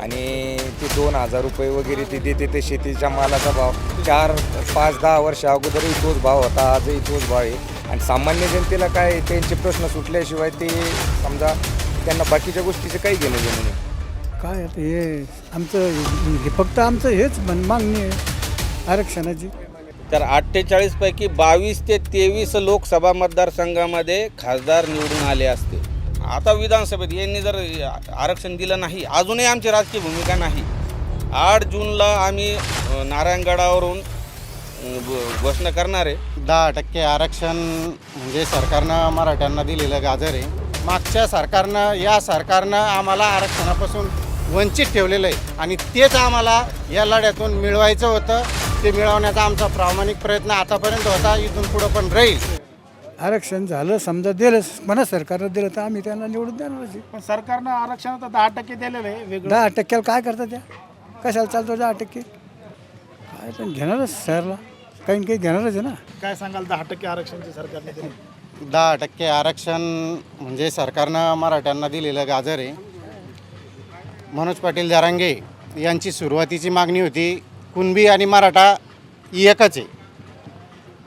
आणि ते दोन हजार रुपये वगैरे ते देते ते शेतीच्या मालाचा भाव. चार पाच दहा वर्ष अगोदरही तोच भाव होता आजही तोच भाव आहे. आणि सामान्य जनतेला काय त्यांचे प्रश्न सुटल्याशिवाय ते समजा त्यांना बाकीच्या गोष्टीचं काही घेणं देणं नाही. काय आता हे आमचं हे फक्त आमचं हेच म्हण मागणी आहे आरक्षणाची. तर अठ्ठेचाळीस पैकी बावीस ते तेवीस लोकसभा मतदारसंघामध्ये खासदार निवडून आले असते आता विधानसभेत यांनी जर आरक्षण दिलं नाही अजूनही आमची राजकीय भूमिका नाही. आठ जूनला आम्ही नारायणगडावरून घोषणा करणार आहे. दहा टक्के आरक्षण म्हणजे सरकारनं मराठ्यांना दिलेलं गाजर आहे. मागच्या सरकारनं या सरकारनं आम्हाला आरक्षणापासून वंचित ठेवलेलं आहे. आणि तेच आम्हाला या लढ्यातून मिळवायचं होतं. ते मिळवण्याचा आमचा प्रामाणिक प्रयत्न आतापर्यंत होता. इथून पुढं पण राहील. आरक्षण झालं समजा दिलं म्हणा सरकारनं दिलं तर आम्ही त्यांना निवडून देणारच आहे. पण सरकारनं आरक्षणात दहा टक्के दिलेलं आहे वेगळं. दहा टक्क्याला काय करतात त्या? कशाला चालतो दहा टक्के? काय पण घेणारच शहरला काही न काही घेणारच आहे ना. काय सांगाल दहा टक्के आरक्षणचे सरकारने दिले दहा टक्के आरक्षण म्हणजे सरकारनं मराठ्यांना दिलेलं गाजर आहे. मनोज पाटील जारांगे यांची सुरुवातीची मागणी होती कुणबी आणि मराठा एकच आहे.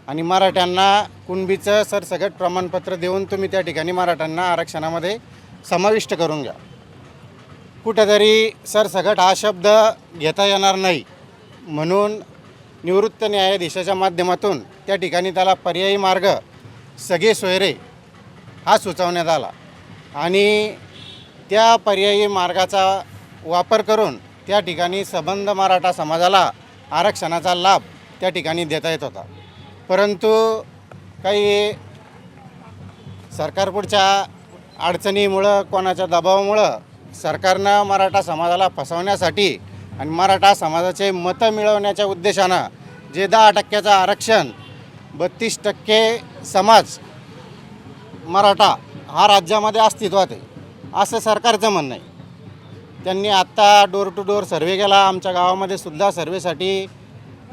आणि मराठ्यांना कुणबीचं सरसकट प्रमाणपत्र देऊन तुम्ही त्या ठिकाणी मराठ्यांना आरक्षणामध्ये समाविष्ट करून घ्या. कुठेतरी सरसकट हा शब्द घेता येणार नाही म्हणून निवृत्त न्यायाधीशाच्या माध्यमातून त्या ठिकाणी त्याला पर्यायी मार्ग सगळे सोयरे हा सुचवण्यात आला. आणि त्या पर्यायी मार्गाचा वापर करून त्या ठिकाणी सबंध मराठा समाजाला आरक्षणाचा लाभ त्या ठिकाणी देता येत होता. परंतु काही सरकारपुढच्या अडचणीमुळं कोणाच्या दबावामुळं सरकारनं मराठा समाजाला फसवण्यासाठी आणि मराठा समाजाचे मतं मिळवण्याच्या उद्देशानं जे दहा टक्क्याचं आरक्षण बत्तीस टक्के समाज मराठा हा राज्यामध्ये अस्तित्वात आहे असं सरकारचं म्हणणं आहे. त्यांनी आत्ता डोर टू डोर सर्वे केला आमच्या गावामध्ये सुद्धा सर्वेसाठी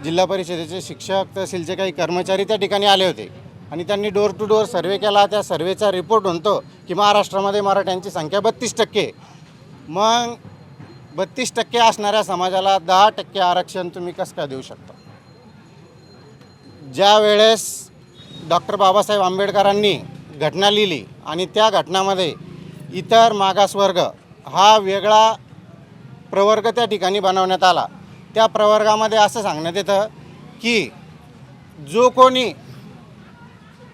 जिल्हा परिषदेचे शिक्षक तहसीलचे काही कर्मचारी त्या ठिकाणी आले होते. आणि त्यांनी डोअर टू डोअर सर्वे केला. त्या सर्वेचा रिपोर्ट म्हणतो की महाराष्ट्रामध्ये मराठ्यांची संख्या बत्तीस टक्के. मग बत्तीस टक्के असणाऱ्या समाजाला दहा टक्के आरक्षण तुम्ही कसं काय देऊ शकता? ज्या वेळेस डॉक्टर बाबासाहेब आंबेडकरांनी घटना लिहिली आणि त्या घटनामध्ये इतर मागासवर्ग हा वेगळा प्रवर्ग त्या ठिकाणी बनवण्यात आला त्या प्रवर्गामध्ये असं सांगण्यात येतं की जो कोणी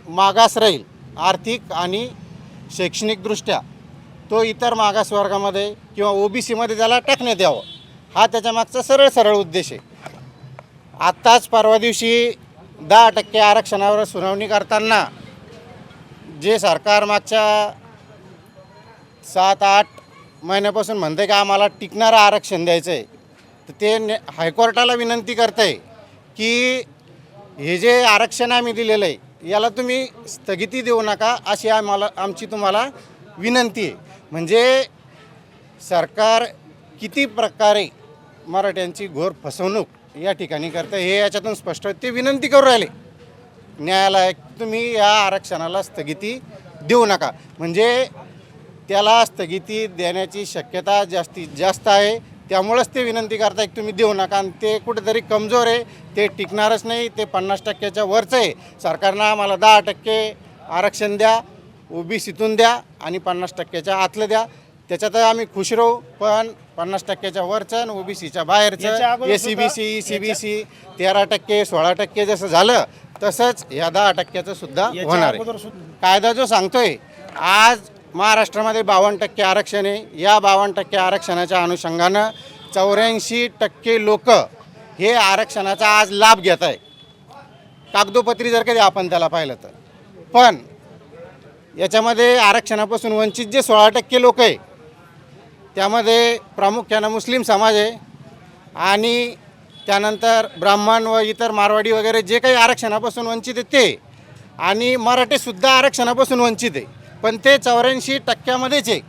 मागास राहील आर्थिक आणि शैक्षणिकदृष्ट्या तो इतर मागास वर्गामध्ये किंवा ओ बी सीमध्ये त्याला टाकण्यात यावं. हा त्याच्यामागचा सरळ सरळ उद्देश आहे. आत्ताच परवा दिवशी दहा टक्के आरक्षणावर सुनावणी करताना जे सरकार मागच्या सात आठ महिन्यापासून म्हणते की आम्हाला टिकणारं आरक्षण द्यायचं आहे तर ते ने हायकोर्टाला विनंती करतं आहे की हे जे आरक्षण आम्ही दिलेलं आहे याला तुम्ही स्थगिती देऊ नका अशी आम्हाला आमची तुम्हाला विनंती आहे. म्हणजे सरकार किती प्रकारे मराठ्यांची घोर फसवणूक या ठिकाणी करतं हे याच्यातून स्पष्ट ते विनंती करू राहिले. न्यायालय तुम्ही या आरक्षणाला स्थगिती देऊ नका. म्हणजे त्याला स्थगिती देण्याची शक्यता जास्तीत जास्त आहे. त्यामुळंच ते विनंती करताय की तुम्ही देऊ नका. आणि ते कुठेतरी कमजोर आहे ते टिकणारच नाही ते पन्नास टक्क्याच्या वरचं आहे. सरकारनं आम्हाला दहा टक्के आरक्षण द्या ओ बी सीतून द्या आणि पन्नास टक्क्याच्या आतलं द्या. त्याच्यात आम्ही खुश राहू पण पन्नास टक्क्याच्या वरचं आणि ओ बी सीच्या याच्या बाहेरचं A C B C C B C तेरा टक्के सोळा टक्के जसं झालं तसंच या दहा टक्क्याचं सुद्धा होणार आहे. कायदा जो सांगतोय आज महाराष्ट्रामध्ये बावन्न टक्के आरक्षण आहे. या बावन्न टक्के आरक्षणाच्या अनुषंगानं चौऱ्याऐंशी टक्के लोक हे आरक्षणाचा आज लाभ घेत आहे कागदोपत्री जर कधी आपण त्याला पाहिलं तर. पण याच्यामध्ये आरक्षणापासून वंचित जे सोळा टक्के लोक आहे त्यामध्ये प्रामुख्यानं मुस्लिम समाज आहे आणि त्यानंतर ब्राह्मण व इतर मारवाडी वगैरे जे काही आरक्षणापासून वंचित आहेत ते आणि मराठीसुद्धा आरक्षणापासून वंचित आहे. पण ते चौऱ्याऐंशी टक्क्यामध्येच आहे.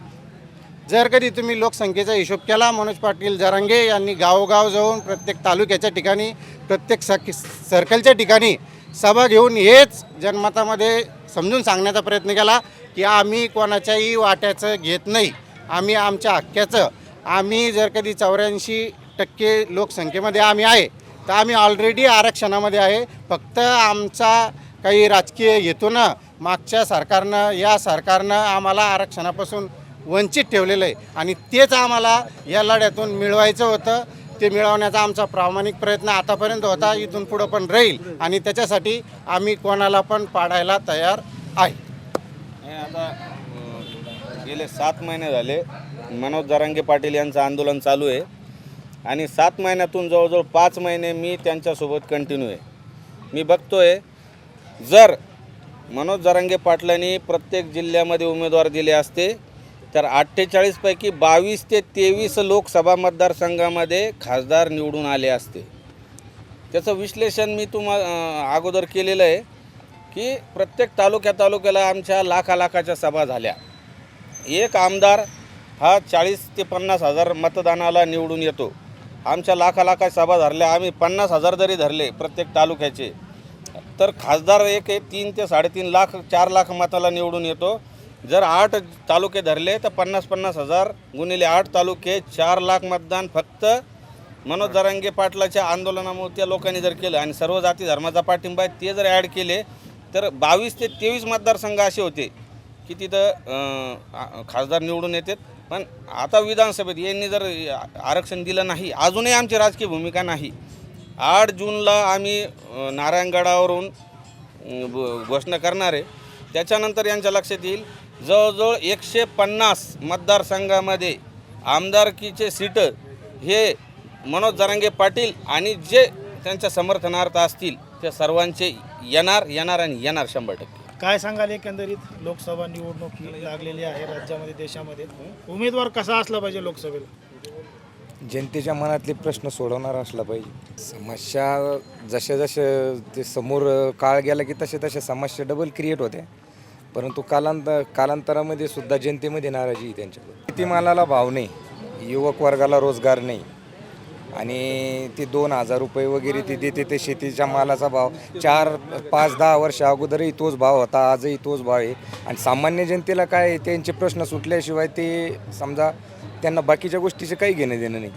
जर कधी तुम्ही लोकसंख्येचा हिशोब केला मनोज पाटील जरांगे यांनी गावोगाव जाऊन प्रत्येक तालुक्याच्या ठिकाणी प्रत्येक सक सर्कलच्या ठिकाणी सभा घेऊन हेच जनमतामध्ये समजून सांगण्याचा प्रयत्न केला की आम्ही कोणाच्याही वाट्याचं घेत नाही. आम्ही आमच्या हक्क्याचं. आम्ही जर कधी चौऱ्याऐंशी टक्के लोकसंख्येमध्ये आम्ही आहे तर आम्ही ऑलरेडी आरक्षणामध्ये आहे. फक्त आमचा काही राजकीय हेतूनं मागच्या सरकारनं या सरकारनं आम्हाला आरक्षणापासून वंचित ठेवलेलं आहे. आणि तेच आम्हाला या लढ्यातून मिळवायचं होतं. ते मिळवण्याचा आमचा प्रामाणिक प्रयत्न आतापर्यंत होता. इथून पुढं पण राहील. आणि त्याच्यासाठी आम्ही कोणाला पण पाडायला तयार आहे. हे आता गेले सात महिने झाले. मनोज दरंगे पाटील यांचं आंदोलन चालू आहे. आणि सात महिन्यातून जवळजवळ पाच महिने मी त्यांच्यासोबत कंटिन्यू आहे. मी बघतोय जर मनोज जरांगे पाटलांनी प्रत्येक जिल्ह्यामध्ये उमेदवार दिले असते. तर अठ्ठेचाळीसपैकी बावीस ते तेवीस लोकसभा मतदारसंघामध्ये खासदार निवडून आले असते. त्याचं विश्लेषण मी तुम्हा अगोदर केलेलं आहे की प्रत्येक तालुक्या तालुक्याला आमच्या लाखा लाखाच्या सभा झाल्या. एक आमदार हा चाळीस ते पन्नास हजार मतदानाला निवडून येतो. आमच्या लाखा लाखा सभा धरल्या. आम्ही पन्नास हजार जरी धरले प्रत्येक तालुक्याचे तर खासदार एक आहे तीन ते साडेतीन लाख चार लाख मताला निवडून येतो. जर आठ तालुके धरले तर पन्नास पन्नास हजार गुणिले आठ तालुके चार लाख मतदान फक्त मनोज जरांगे पाटलाच्या आंदोलनामुळे त्या लोकांनी जर केलं आणि सर्व जाती धर्माचा पाठिंबा आहे ते जर ॲड केले तर बावीस ते तेवीस मतदारसंघ असे होते की तिथं खासदार निवडून येतात. पण आता विधानसभेत यांनी जर आरक्षण दिलं नाही अजूनही आमची राजकीय भूमिका नाही. आठ जूनला आम्ही नारायणगडावरून घोषणा करणार आहे. त्याच्यानंतर यांच्या लक्षात येईल जवळजवळ एकशे पन्नास मतदारसंघामध्ये आमदारकीचे सीटं हे मनोज जरांगे पाटील आणि जे त्यांच्या समर्थनार्थ असतील त्या सर्वांचे येणार येणार आणि येणार शंभर टक्के. काय सांगाल एकंदरीत? लोकसभा निवडणूक लागलेली आहे राज्यामध्ये देशामध्ये. उमेदवार कसा असला पाहिजे लोकसभेला? जनतेच्या मनातले प्रश्न सोडवणार असला पाहिजे. समस्या जशा जशा ते समोर काळ गेला की तसे तसे समस्या डबल क्रिएट होत्या परंतु कालांत कालांतरामध्ये सुद्धा जनतेमध्ये नाराजी आहे त्यांच्याकडे शेतीमालाला भाव नाही युवक वर्गाला रोजगार नाही. आणि ते दोन हजार रुपये वगैरे ते देते ते शेतीच्या मालाचा भाव. चार पाच दहा वर्ष अगोदरही तोच भाव होता आजही तोच भाव आहे. आणि सामान्य जनतेला काय त्यांचे प्रश्न सुटल्याशिवाय ते समजा त्यांना बाकीच्या गोष्टीचं काही घेणं देणं नाही.